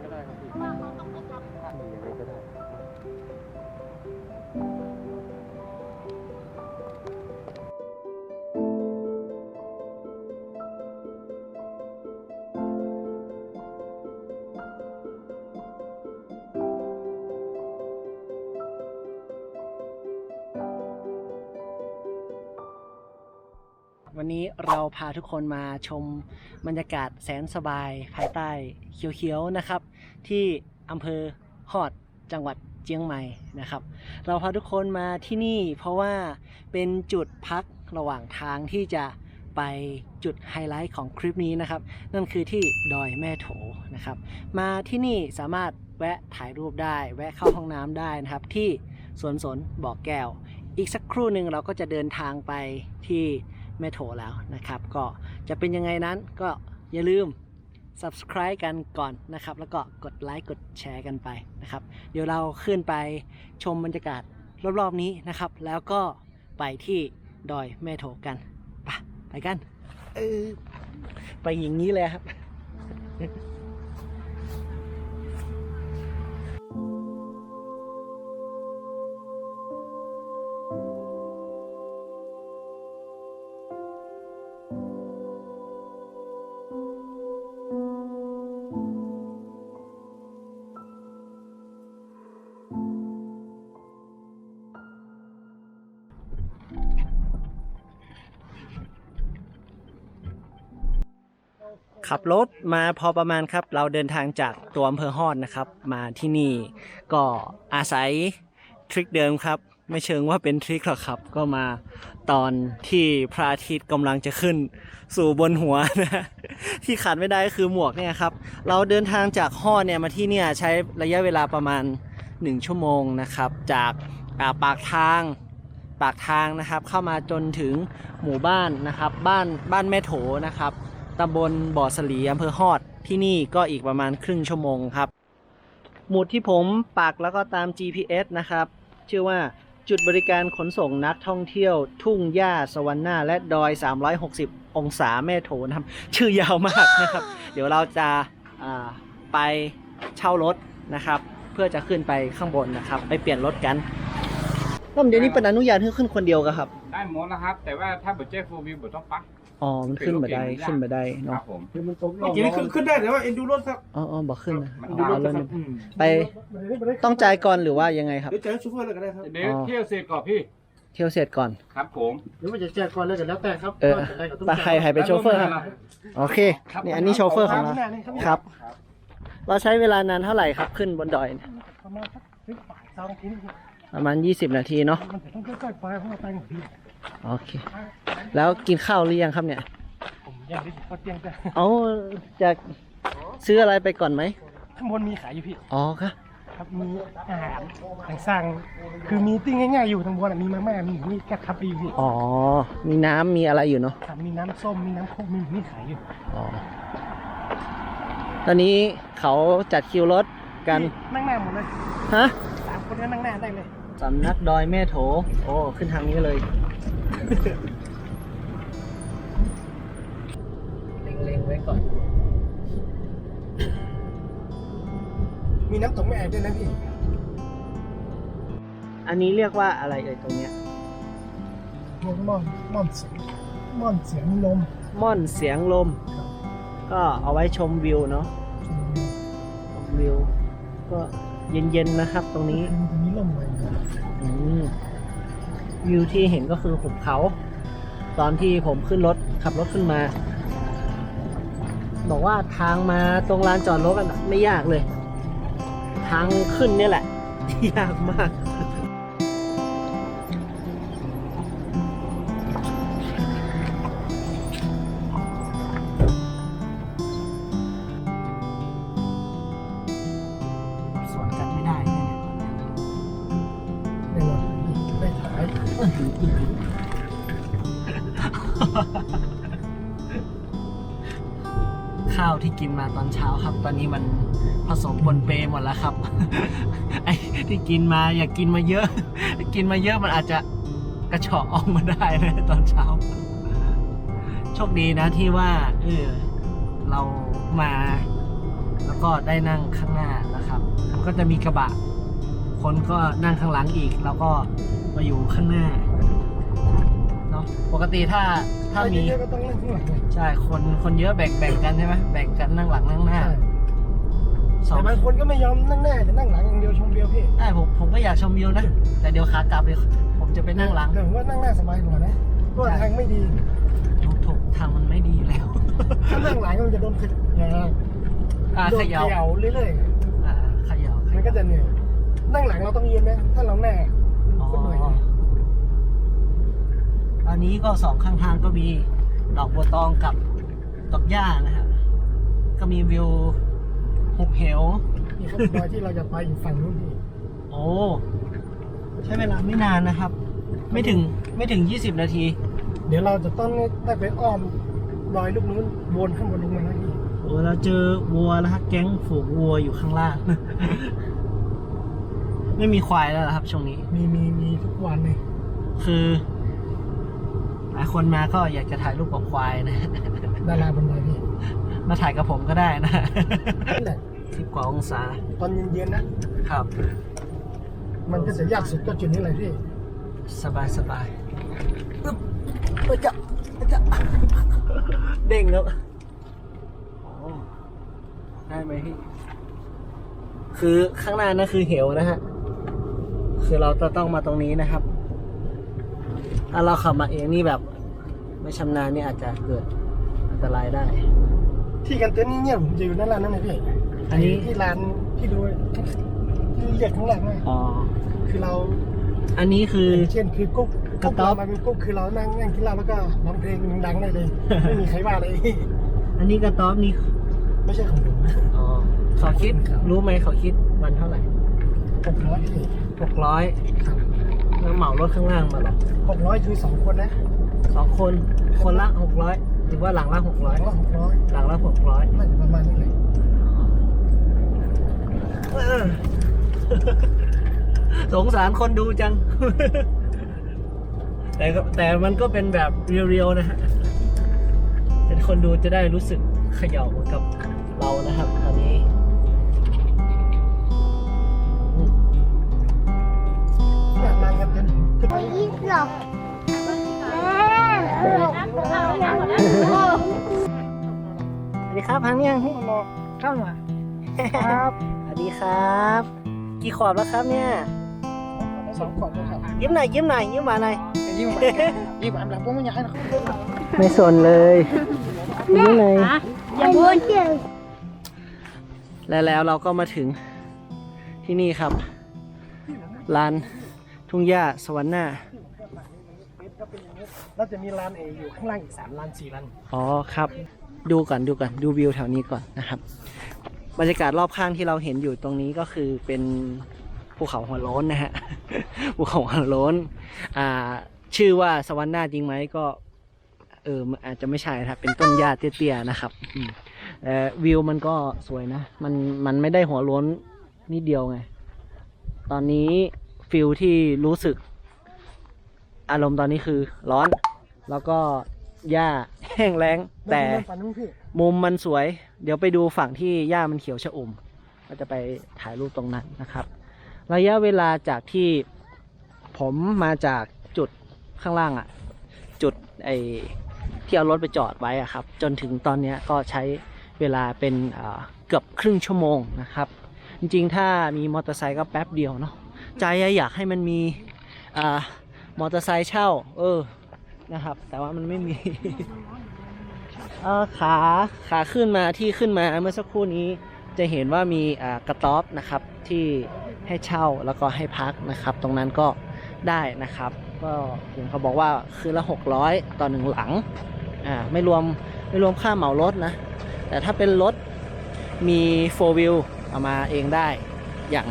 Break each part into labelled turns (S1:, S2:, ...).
S1: ไม่ว่ากันก็ได้ครับพี่
S2: เพราะว่าเขาต้องไปทำ
S1: ยังไงก็ได้
S3: เราพาทุกคนมาชมบรรยากาศแสนสบายภายใต้เขียวๆนะครับ ที่อำเภอฮอดจังหวัดเจียงใหม่นะครับ เราพาทุกคนมาที่นี่เพราะว่าเป็นจุดพักระหว่างทางที่จะไปจุดไฮไลท์ของคลิปนี้นะครับ นั่นคือที่ดอยแม่โถนะครับ มาที่นี่สามารถแวะถ่ายรูปได้ แวะเข้าห้องน้ำได้นะครับ ที่สวนสนบ่อแก้ว อีกสักครู่หนึ่งเราก็จะเดินทางไปที่ แม่โถแล้วนะครับ ก็จะเป็นยังไงนั้นก็อย่าลืม subscribe กันก่อนนะครับ แล้วก็กดไลค์กดแชร์กันไปนะครับ เดี๋ยวเราขึ้นไปชมบรรยากาศรอบๆนี้นะครับ แล้วก็ไปที่ดอยแม่โถกันไปไปกันเออไปอย่างนี้เลยครับ ขับรถมาพอประมาณครับ เราเดินทางจากตัวอำเภอฮอดนะครับ มาที่นี่ก็อาศัยทริคเดิมครับ ไม่เชิงว่าเป็นทริคหรอกครับ ก็มาตอนที่พระอาทิตย์กำลังจะขึ้นสู่บนหัวนะที่ขาดไม่ได้ก็คือหมวกเนี่ยครับ เราเดินทางจากฮอดเนี่ยมาที่เนี่ยใช้ระยะเวลาประมาณ 1 ชั่วโมงนะครับ จากาปากทางปากทางนะครับเข้ามาจนถึงหมู่บ้านนะครับ บ้านบ้านแม่โถนะครับ ตำบลบ่อสลีอำเภอฮอด ที่นี่ก็อีกประมาณครึ่งชั่วโมงครับ หมุดที่ผมปักแล้วก็ตาม GPS นะครับ ชื่อว่าจุดบริการขนส่งนักท่องเที่ยว ทุ่งหญ้าสวรรค์หน้าและดอย 360 องศาแม่โถนะครับ ชื่อยาวมากนะครับ เดี๋ยวเราจะอ่าไปเช่ารถนะครับ เพื่อจะขึ้นไปข้างบนนะครับ ไปเปลี่ยนรถกันแล้วเดี๋ยวนี้เป็นอนุญาตให้ขึ้นคนเดียวกันครับ
S4: ได้หมดนะครับ แต่ว่าถ้าเบอร์เจฟูวิวเบอร์ต้องปัก
S3: อ๋อมันขึ้นมาได้ขึ้นมาได้
S4: ครั
S3: เนาะ
S4: บผม
S1: คือมันตก
S5: เมื่อกี้นี่ขึ้นขึ้นได้แต่ว่าเอ็นดูรถครับ
S3: อ๋ออ๋อบอกขึ้นนะ
S4: มัน
S3: อ๋อ
S4: เอา
S3: แล้ว
S4: ค
S3: นึ
S4: รับ
S3: ง
S4: อืม
S3: ไปต้องจ่ายก่อนหรือว่ายังไงครับ
S5: เดี๋ยวจ่ายให้ชูเฟอร์เลยก็ได้ครับ
S4: เดี๋ยวเที่ยวเสร็จก่อนพี่
S3: เที่ยวเสร็จก่อน
S4: ครับผม
S1: หรือว่าจะแจกก่อนแล้วกันแล้วแต่ครับ
S3: เออ
S1: ว่าจะได้ก็ต้อง
S3: ไป
S1: แจก
S3: ใครใครเป็นโชเฟอร์ครับ โอเคนี่อันนี้โชเฟอร์ของเรา
S1: หน้านี่ครับ
S3: ครับ เราใช้เวลานานเท่าไหร่ครับขึ้นบนดอยเนี่ย
S1: ประมาณสักสิบบ่ายสองทีนี่
S3: ประมาณ 20 นาทีเนาะ
S1: มันจะต้องค่อยๆไปเพราะว่าไปของพี่
S3: โอเค แล้วกินข้าวหรือยังครับเนี่ย
S1: ผมยังได้ก็เตียงแต่
S3: เอาจะซื้ออะไรไปก่อนไหม
S1: ข้างบนมีขายอยู่พี่
S3: อ๋อครับ
S1: ครับมีอาหารต่างสั่งคือมีติ้งง่ายๆอยู่ทางบนอะมีมาม่ามีมีแก๊สครับอยู่พี่
S3: อ๋อ มีน้ำมีอะไรอยู่เนาะ
S1: ครับมีน้ำส้มมีน้ำโคกมีมีขายอยู่
S3: อ๋อ ตอนนี้เขาจัดคิวรถกัน
S1: นั่งหน้าหมดเลย
S3: ฮะ
S1: สามคนก็นั่งหน้าได้เลย
S3: สำนักดอยแม่โถ โอ้ ขึ้นทางนี้เลย เล็งๆไว้ก่อน
S5: มีน้ำตกแม่แอนด้วยนะพี่
S3: อันนี้เรียกว่าอะไรเอ่ยตรงเนี้ย
S5: ม่อนม่อนม่อนเสียงม่อนเสียงลม
S3: ม่อนเสียงลม ก็เอาไว้ชมวิวเนาะ ชมวิว ก็เย็นๆนะครับตรงนี้
S5: มันจะมีลมเลยนะ
S3: อืม วิวที่เห็นก็คือหุบเขา ตอนที่ผมขึ้นรถขับรถขึ้นมา บอกว่าทางมาตรงลานจอดรถกันไม่ยากเลย ทางขึ้นเนี่ยแหละที่ยากมาก กินมาตอนเช้าครับ ตอนนี้มันผสมปนเปหมดแล้วครับ ไอ้ที่กินมาอย่ากินมาเยอะ กินมาเยอะมันอาจจะกระเฉาะออกมาได้นะตอนเช้า โชคดีนะที่ว่าเออเรามา แล้วก็ได้นั่งข้างหน้านะครับ ก็จะมีกระบะ คนก็นั่งข้างหลังอีก แล้วก็มาอยู่ข้างหน้า ปกติถ้าถ้ามี
S5: เยอะๆก็ต้องเล่นข้างหลังไง
S3: ใช่คนคนเยอะแบ่งแบ่งกันใช่ไหมแบ่งกันนั่งหลังนั่งหน้า
S5: ใช่
S3: สอง
S5: แต่บางคนก็ไม่ยอมนั่งหน้าจะนั่งหลังอย่างเดียวชมวิวพี่
S3: ได้ผมผมก็อยากชมวิวนะแต่เดี๋ยวขากลับเลยผมจะไปนั่งหลัง
S5: แต่ผมว่านั่งหน้าสบายกว่านะเพราะว่าทางไม่ดี
S3: ถูกทางมันไม่ดีอยู่แล้ว
S5: ถ้านั่งหลังมันจะโดนขยา
S3: อ่า
S5: โด
S3: เข
S5: น
S3: ย่า
S5: เขย่าเรื่อย
S3: อ่าเขย่า
S5: ๆมันก็จะเหนื่อยนั่งหลังเราต้องยืนไหมถ้าเราหน้า
S3: อ๋อ
S5: ก็เหนื่อย
S3: อันนี้ก็สองข้างทางก็มีดอกบัวตองกับดอกหญ้านะครับ ก็มีวิวหุบเหว
S5: นี่ครับดอยที่เราจะไปอยู่ฝั่งนู้นพี่
S3: โอ้ใช้เวลาไม่นานนะครับ ไม่ถึงไม่ถึง 20 นาที
S5: เดี๋ยวเราจะต้องได้ไปอ้อมดอยลูกนู้นวนข้างบนลงมานะพี่
S3: โอ้เราเจอวัวแล้วครับแก๊งฝูงวัวอยู่ข้างล่าง ไม่มีควายแล้วเหรอครับช่วงนี้
S5: มีมีมีทุกวันเลย
S3: คือ หลายคนมาก็อยากจะถ่ายรูปกับควายนะ
S5: ดาราบนดอยพี่
S3: มาถ่ายกับผมก็ได้นะ
S5: นั่นแหละ
S3: สิบกว่าองศา
S5: ตอนเย็นๆนะครับ มันก็จะยากสุดก็จุดนี้เลยพี่
S3: สบายสบายอึ๊บเอ้ยจะเอ้ยจะเด้งแล้วโอ้ได้ไหมพี่ คือข้างหน้านั่นคือเหวนะฮะ คือเราจะต้องมาตรงนี้นะครับ ถ้าเราขับมาเองนี่แบบ ไม่ชำนาญนี่อาจจะเกิดอันตรายได้
S5: ที่กันเต็นท์นี่เนี่ยผมจะอยู่ด้านล่างนั่นนะพี่
S3: อันนี้
S5: ที่ร้านที่ดูที่เรียกข้างหลังนะ
S3: อ๋อ
S5: คือเรา
S3: อันนี้คือ
S5: อย่างเช่นคือกุ๊ก
S3: กระต๊อบ
S5: กุ๊เรามาเป็นกุ๊กคือเรานั่งนั่งกินเหล้าแล้วก็ร้องเพลงดังได้เลย ไม่มีใครว่าเลย
S3: อันนี้กระต๊อบนี่
S5: ไม่ใช่ของผม
S3: อ๋อเขาคิด
S5: ครับ
S3: รู้ไหมเขาคิดวันเท่าไหร่
S5: หกร้อยพี่
S3: หกร้อย
S5: ครับ
S3: แล้วเหมารถข้างล่างมาหรอ
S5: หกร้อยคือสองคนนะ
S3: สองคน คนละหกร้อยหรือว่าหลังละหก
S5: ห
S3: ร้
S5: ลั
S3: อย
S5: งละหกร้อย
S3: หลังละหกร้อย
S5: น่าจะประมาณนี้เลย
S3: สงสารคนดูจัง แต่ก็แต่มันก็เป็นแบบเรียวๆนะฮะเป็นคนดูจะได้รู้สึกเขย่าเหมือนกับเรานะครับตอนนี้
S2: หรอแม่
S3: สวัสดีครับพังยัง
S5: เข้ามา
S3: ครับสวัสดีครับ กี่ขวบแล้วครับเนี่ย
S5: สองขวบแล้วครับ
S3: ยิ้มหน่อยยิ้มหน่อยยิ้มหวานหน่อย
S5: ยิ้มหวานยิ้มหวานหลังพวกไม่อยากให้นะครับ
S3: ไม่สนเลยยิ้มหน่อย
S2: อย่าพูดเที่ยง
S3: และแล้วเราก็มาถึงที่นี่ครับลานทุ่งหญ้าสวรรค์หน้า
S5: แล้วจะมีร้านเออยู่ข้างล่างอีกสามร้านสี่ร้าน
S3: อ๋อครับ ดูก่อนดูก่อนดูวิวแถวนี้ก่อนนะครับ บรรยากาศรอบข้างที่เราเห็นอยู่ตรงนี้ก็คือเป็นภูเขาหัวโล้นนะฮะภูเขาหัวโล้นอ่าชื่อว่าสวรรค์หน้าจริงไหมก็ เอออาจจะไม่ใช่นะครับเป็นต้นหญ้าเตี้ยๆนะครับอืมแต่วิวมันก็สวยนะ มันมันไม่ได้หัวโล้นนิดเดียวไง ตอนนี้ฟิลที่รู้สึก อารมณ์ตอนนี้คือร้อน แล้วก็หญ้าแห้งแล้ง แต่มุมมันสวย เดี๋ยวไปดูฝั่งที่หญ้ามันเขียวชะอุ่มก็จะไปถ่ายรูปตรงนั้นนะครับ ระยะเวลาจากที่ผมมาจากจุดข้างล่างอะ่ะ จุดไอที่เอารถไปจอดไว้อะครับ จนถึงตอนนี้ก็ใช้เวลาเป็นเกือบครึ่งชั่วโมงนะครับ จริงๆ ถ้ามีมอเตอร์ไซค์ก็แป๊บเดียวเนาะใจอยากให้มันมีอ่า มอเตอร์ไซค์เช่า เออนะครับ แต่ว่ามันไม่มีเออขาขาขึ้นมาที่ขึ้นมาเมื่อสักครู่นี้จะเห็นว่ามีอ่ากระต๊อบนะครับที่ให้เช่าแล้วก็ให้พักนะครับ ตรงนั้นก็ได้นะครับ ก็เห็นเขาบอกว่าคืนละ 600 ต่อหนึ่งหลังอ่าไม่รวมไม่รวมค่าเหมารถนะ แต่ถ้าเป็นรถมีโฟวิลเอามาเองได้อย่าง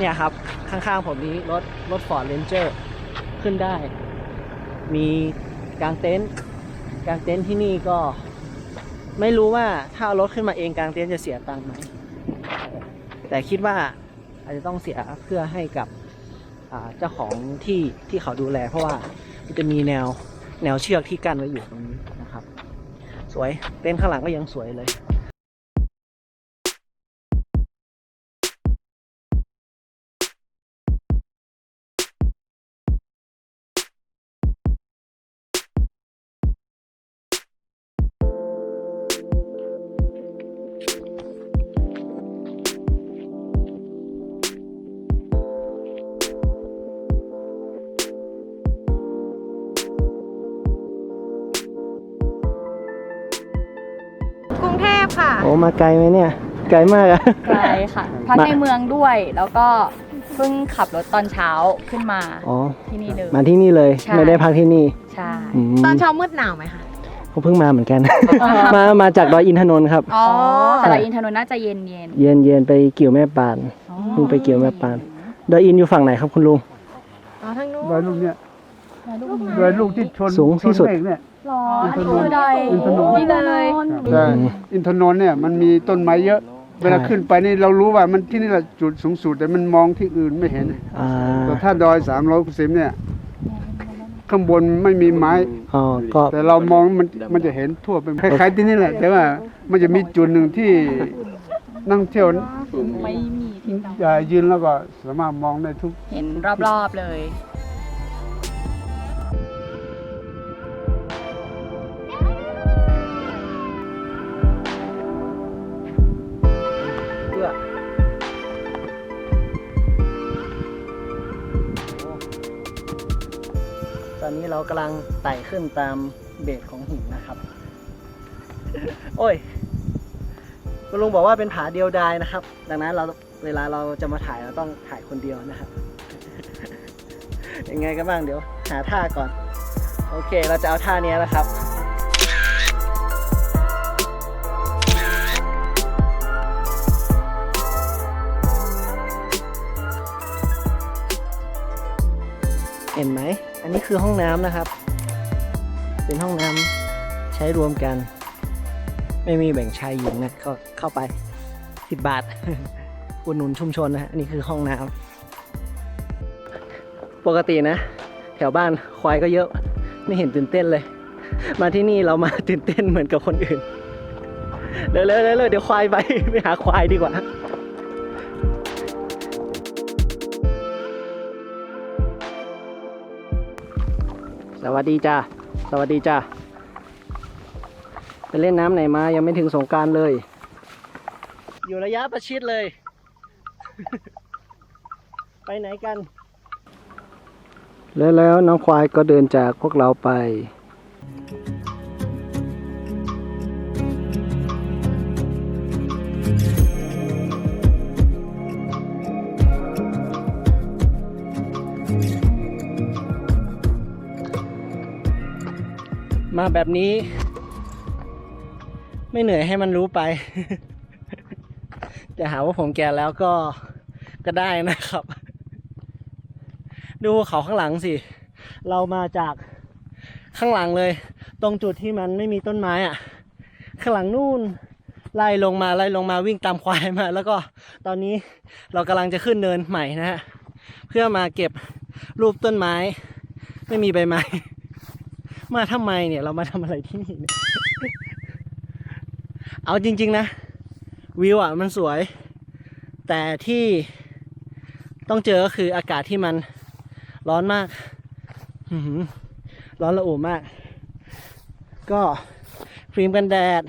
S3: เนี่ยครับ ข้างๆผมนี้รถรถ Ford Ranger ขึ้นได้ มีกางเต็นท์กางเต็นท์ที่นี่ก็ ไม่รู้ว่าถ้าเอารถขึ้นมาเองกางเต็นท์จะเสียตังค์ไหมแต่คิดว่าอาจจะต้องเสียเพื่อให้กับเจ้าของที่ที่เขาดูแล เพราะว่ามันจะมีแนวแนวเชือกที่กั้นไว้อยู่ตรงนี้นะครับ สวยเต็นท์ข้างหลังก็ยังสวยเลย มาไกลไหมเนี่ย ไกลมากอะ
S6: ไกลค่ะ พัก
S3: มา
S6: ในเมืองด้วย แล้วก็เพิ่งขับรถตอนเช้าขึ้นมา
S3: อ๋อ
S6: ที่นี่เลย
S3: มาที่นี่เลย
S6: ใช่
S3: ไม่ได้พักที่นี่
S6: ใช่
S3: อืม
S2: ตอนเช้ามืดหนาวไหมคะ
S3: เขาเพิ่งมาเหมือนกัน มา มาจากดอยอินทนนท์ครับ
S2: อ๋อ
S6: แต่เราอินทนนท์น่าจะเย็นเย็น
S3: เย็นเย็นไปเกี่ยวแม่ปานเพิ่งไปเกี่ยวแม่ปาน ดอยอินอยู่ฝั่งไหนครับคุณลุง
S2: อ๋อทางนู้น
S5: ดอยลูกเนี่ยดอยลูกที่ชน
S3: สูงที่สุด
S5: ชนเมฆเนี่ย
S6: หรออันนี้คือดอย
S5: อินทนนท์
S6: นี่เลย
S5: แต่อินทนนท์เนี่ยมันมีต้นไม้เยอะ เวลาขึ้นไปนี่เรารู้ว่ามันที่นี่แหละจุดสูงสุดแต่มันมองที่อื่นไม่เห็น
S3: อ่า
S5: แต่ถ้าดอยสามร้อยสิบเนี่ย ข้างบนไม่มีไม้
S3: อ๋อก็
S5: แต่เรามองมันมันจะเห็นทั่วไปคล้ายๆที่นี่แหละ แต่ว่ามันจะมีจุดหนึ่งที่นั่งเที่ยว
S6: ไม่มีที่จอด
S5: อ่ายืนแล้วก็สามารถมองได้ทุก
S6: เห็นรอบๆเลย
S3: กำลังไต่ขึ้นตามเบสของหินนะครับ โอ้ยคุณลุงบอกว่าเป็นผาเดียวดายนะครับ ดังนั้นเราเวลาเราจะมาถ่ายเราต้องถ่ายคนเดียวนะครับ ยังไงกันบ้างเดี๋ยว หาท่าก่อน โอเค เราจะเอาท่านี้นะครับ นนี้คือห้องน้ำนะครับ เป็นห้องน้ำใช้รวมกัน ไม่มีแบ่งชายหญิงนะก็เข้าไปสิบบาทอุดหนุนชุมชนนะอันนี่คือห้องน้ำปกตินะ แถวบ้านควายก็เยอะไม่เห็นตื่นเต้นเลย มาที่นี่เรามาตื่นเต้นเหมือนกับคนอื่นเร็วๆเร็วๆเดี๋ยวควายไปไปหาควายดีกว่า สวัสดีจ้าสวัสดีจ้าไปเล่นน้ำไหนมายังไม่ถึงสงกรารเลย อยู่ระยะประชิดเลย ไปไหนกัน แล้วแล้วน้องควายก็เดินจากพวกเราไป แบบนี้ ไม่เหนื่อยให้มันรู้ไป จะหาว่าผมแก่แล้วก็ก็ได้นะครับ ดูเขาข้างหลังสิ เรามาจากข้างหลังเลย ตรงจุดที่มันไม่มีต้นไม้อะข้างหลังนู่นไล่ลงมาไล่ลงมาวิ่งตามควายมา แล้วก็ตอนนี้เรากำลังจะขึ้นเนินใหม่นะฮะเพื่อมาเก็บรูปต้นไม้ ไม่มีใบไม้ มาทำไมเนี่ย เรามาทำอะไรที่นี่เอาจริง ๆ นะ วิวอะมันสวย แต่ที่ต้องเจอก็คืออากาศที่มันร้อนมากร้อนระอุมาก ก็ครีมกันแดด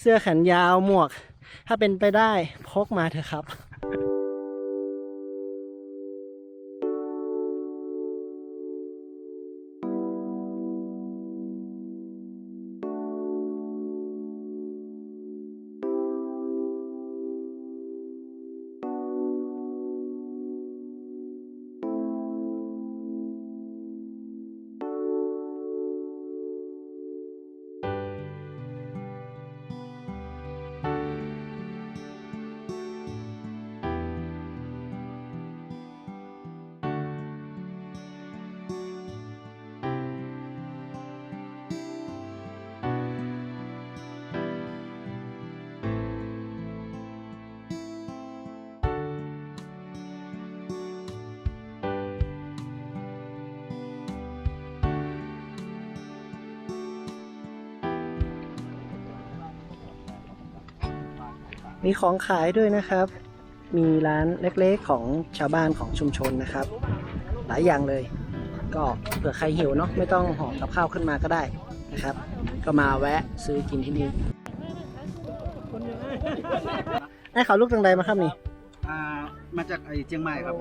S3: เสื้อแขนยาวหมวก ถ้าเป็นไปได้พกมาเถอะครับ มีของขายด้วยนะครับ มีร้านเล็กๆของชาวบ้านของชุมชนนะครับ หลายอย่างเลย ก็เผื่อใครหิวเนาะไม่ต้องห่อกับข้าวขึ้นมาก็ได้นะครับ ก็มาแวะซื้อกินที่นี่ไอ้เขาลูกตังใดมาครับนี่
S7: อ่ามาจากไอ้เชียงใหม่ครับ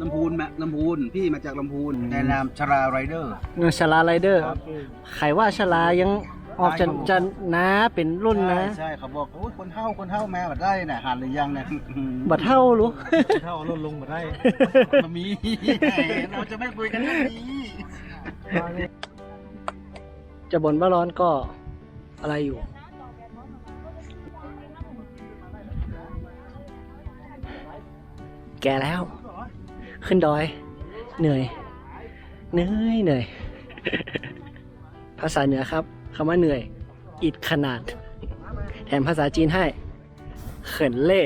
S7: ลำพูนมาลำพูนพี่มาจากลำพูนในนามชราไรเดอร์
S3: ชลาไรเดอร์ใครว่าชลายัง ออกจะจะน้าเป็นรุ่นนะ
S7: ใช่ใช่เขาบอกโอ้ยคนเท่าคนเท่าแม่บัดได้น่ะหันหรือยังเนี่ย
S3: บัดเท่ารู้
S7: คนเท่าลดลงมาได้มันมีเราจะไม่คุยกันเรื่องนี้
S3: จะบ่นว่าร้อนก็อะไรอยู่ แก่แล้ว ขึ้นดอย เหนื่อย เหนื่อยเหนื่อย ภาษาเหนือครับ คำว่าเหนื่อย อิดขนาด แถมภาษาจีนให้ เขินเล่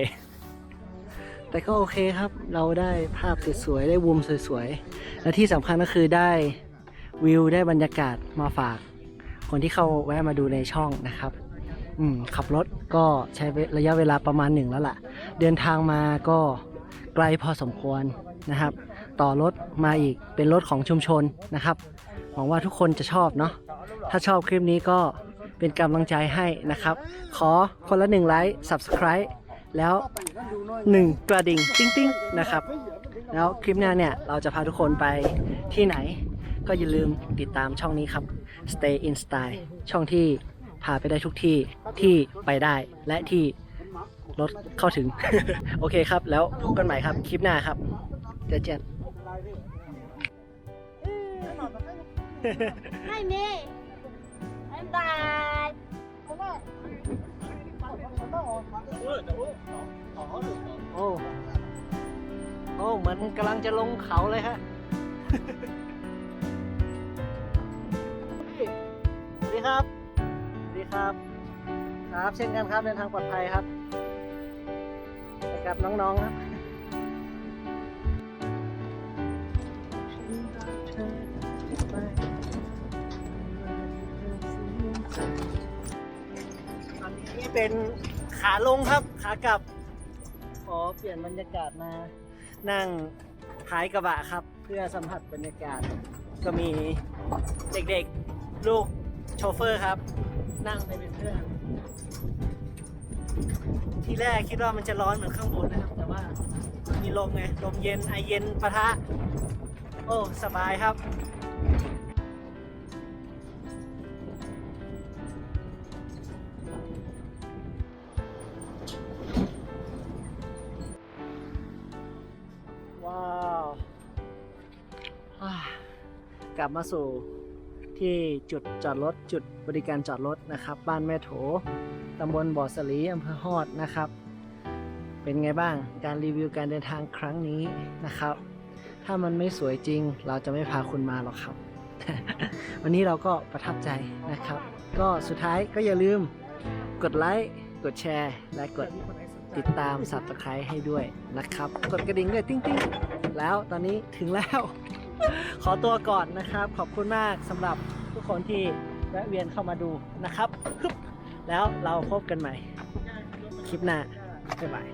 S3: แต่ก็โอเคครับ เราได้ภาพสวยๆ ได้วูมสวยๆ และที่สำคัญก็คือได้วิวได้บรรยากาศมาฝาก คนที่เข้าแวะมาดูในช่องนะครับ อืม ขับรถก็ใช้ระยะเวลาประมาณหนึ่งแล้วล่ะ เดินทางมาก็ไกลพอสมควรนะครับ ต่อรถมาอีกเป็นรถของชุมชนนะครับ หวังว่าทุกคนจะชอบเนาะ ถ้าชอบคลิปนี้ก็เป็นกำลังใจให้นะครับ ขอคนละหนึ่งไลค์ subscribe แล้วหนึ่งกระดิ่งติ้งติ้งๆนะครับ แล้วคลิปหน้าเนี่ย เราจะพาทุกคนไปที่ไหน ก็อย่าลืมติดตามช่องนี้ครับ Stay in Style ช่องที่พาไปได้ทุกที่ที่ไปได้และที่รถเข้าถึง โอเคครับ แล้วพบกันใหม่ครับ คลิปหน้าครับเจอเจน
S2: ไม่มี บาย
S3: โอ้โอ้เหมือนกำลังจะลงเขาเลยฮะสวัสดีครับ สวัสดีครับ ครับ เช่นกันครับเดินทางปลอดภัยครับไปกับน้องๆครับ เป็นขาลงครับ ขากลับ ขอเปลี่ยนบรรยากาศมา นั่งท้ายกระบะครับ เพื่อสัมผัสบรรยากาศ ก็มีเด็กๆ ลูกโชเฟอร์ครับ นั่งไปเป็นเพื่อน ทีแรกคิดว่ามันจะร้อนเหมือนข้างบนนะครับ แต่ว่ามีลมไง ลมเย็นไอเย็นปะทะ โอ้ สบายครับ ลับมาสู่ที่จุดจอดรถจุดบริการจอดรถนะครับ บ้านแม่โถตำบลบ่อสลีอำเภอฮอดนะครับ เป็นไงบ้างการรีวิวการเดินทางครั้งนี้นะครับ ถ้ามันไม่สวยจริง เราจะไม่พาคุณมาหรอกครับ วันนี้เราก็ประทับใจนะครับ ก็สุดท้ายก็อย่าลืมกดไลค์กดแชร์ และกดติดตาม subscribe ให้ด้วยนะครับ กดกระดิ่งด้วยติ้งติ้งแล้วตอนนี้ถึงแล้ว ขอตัวก่อนนะครับ ขอบคุณมากสำหรับทุกคนที่แวะเวียนเข้ามาดูนะครับ แล้วเราพบกันใหม่ คลิปหน้าบ๊ายบาย